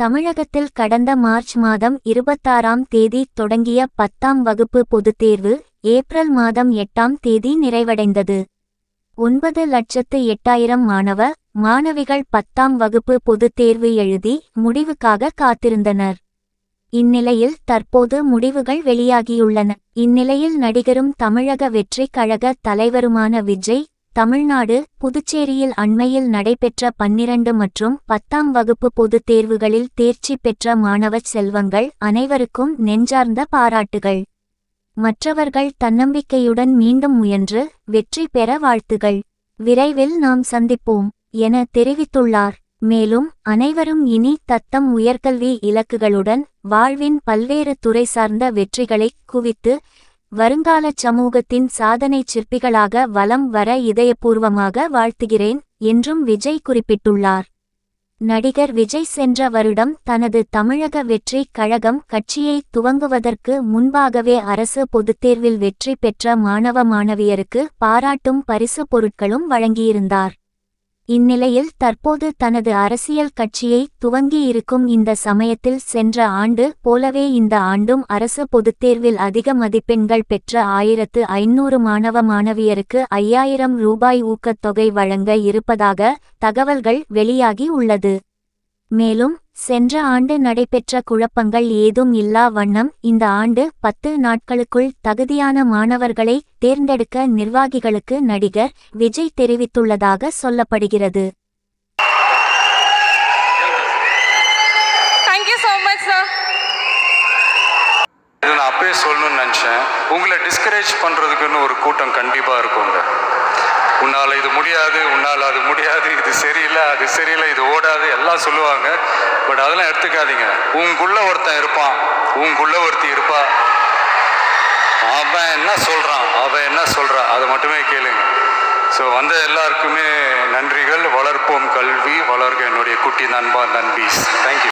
தமிழகத்தில் கடந்த மார்ச் மாதம் இருபத்தாறாம் தேதி தொடங்கிய பத்தாம் வகுப்பு பொதுத் தேர்வு ஏப்ரல் மாதம் எட்டாம் தேதி நிறைவடைந்தது. ஒன்பது லட்சத்து எட்டாயிரம் மாணவ மாணவிகள் பத்தாம் வகுப்பு பொதுத் தேர்வு எழுதி முடிவுக்காக காத்திருந்தனர். இந்நிலையில் தற்போது முடிவுகள் வெளியாகியுள்ளன. இந்நிலையில் நடிகரும் தமிழக வெற்றிக் கழக தலைவருமான விஜய் தமிழ்நாடு புதுச்சேரியில் அண்மையில் நடைபெற்ற பன்னிரண்டு மற்றும் பத்தாம் வகுப்பு பொதுத் தேர்வுகளில் தேர்ச்சி பெற்ற மாணவ செல்வங்கள் அனைவருக்கும் நெஞ்சார்ந்த பாராட்டுகள். மற்றவர்கள் தன்னம்பிக்கையுடன் மீண்டும் முயன்று வெற்றி பெற வாழ்த்துகள். விரைவில் நாம் சந்திப்போம் என தெரிவித்துள்ளார். மேலும் அனைவரும் இனி தத்தம் உயர்கல்வி இலக்குகளுடன் வாழ்வின் பல்வேறு துறை சார்ந்த வெற்றிகளைக் குவித்து வருங்காலச் சமூகத்தின் சாதனைச் சிற்பிகளாக வலம் வர இதயபூர்வமாக வாழ்த்துகிறேன் என்றும் விஜய் குறிப்பிட்டுள்ளார். நடிகர் விஜய் சென்ற வருடம் தனது தமிழக வெற்றி கழகம் கட்சியை துவங்குவதற்கு முன்பாகவே அரசு பொதுத்தேர்வில் வெற்றி பெற்ற மாணவ மாணவியருக்கு பாராட்டும் பரிசு பொருட்களும் வழங்கியிருந்தார். இந்நிலையில் தற்போது தனது அரசியல் கட்சியை துவங்கியிருக்கும் இந்த சமயத்தில் சென்ற ஆண்டு போலவே இந்த ஆண்டும் அரசு பொதுத்தேர்வில் அதிக மதிப்பெண்கள் பெற்ற ஆயிரத்து ஐநூறு மாணவ மாணவியருக்கு ஐயாயிரம் ரூபாய் ஊக்கத்தொகை வழங்க இருப்பதாக தகவல்கள் வெளியாகி உள்ளது. மேலும் சென்ற ஆண்டு நடைபெற்ற குழப்பங்கள் ஏதும் இல்லா வண்ணம் இந்த ஆண்டு பத்து நாட்களுக்குள் தகுதியான மாணவர்களை தேர்ந்தெடுக்க நிர்வாகிகளுக்கு நடிகர் விஜய் தெரிவித்துள்ளதாக சொல்லப்படுகிறது. Thank you so much, sir. இது நான் அப்பயே சொல்லணும்னு நினச்சேன். உங்களை டிஸ்கரேஜ் பண்ணுறதுக்குன்னு ஒரு கூட்டம் கண்டிப்பாக இருக்குங்க. உன்னால் இது முடியாது உன்னால் அது முடியாது இது சரியில்லை அது சரியில்லை இது ஓடாது எல்லாம் சொல்லுவாங்க. பட் அதெல்லாம் எடுத்துக்காதீங்க. உங்களுக்குள்ள ஒருத்தன் இருப்பான். உங்களுக்குள்ள ஒருத்தி இருப்பா. அவன் என்ன சொல்கிறான் அவன் என்ன சொல்கிறான் அதை மட்டுமே கேளுங்க. ஸோ வந்த எல்லாருக்குமே நன்றிகள். வளர்ப்போம் கல்வி. வளர்க என்னுடைய குட்டி நண்பா நண்பீஸ். தேங்க்யூ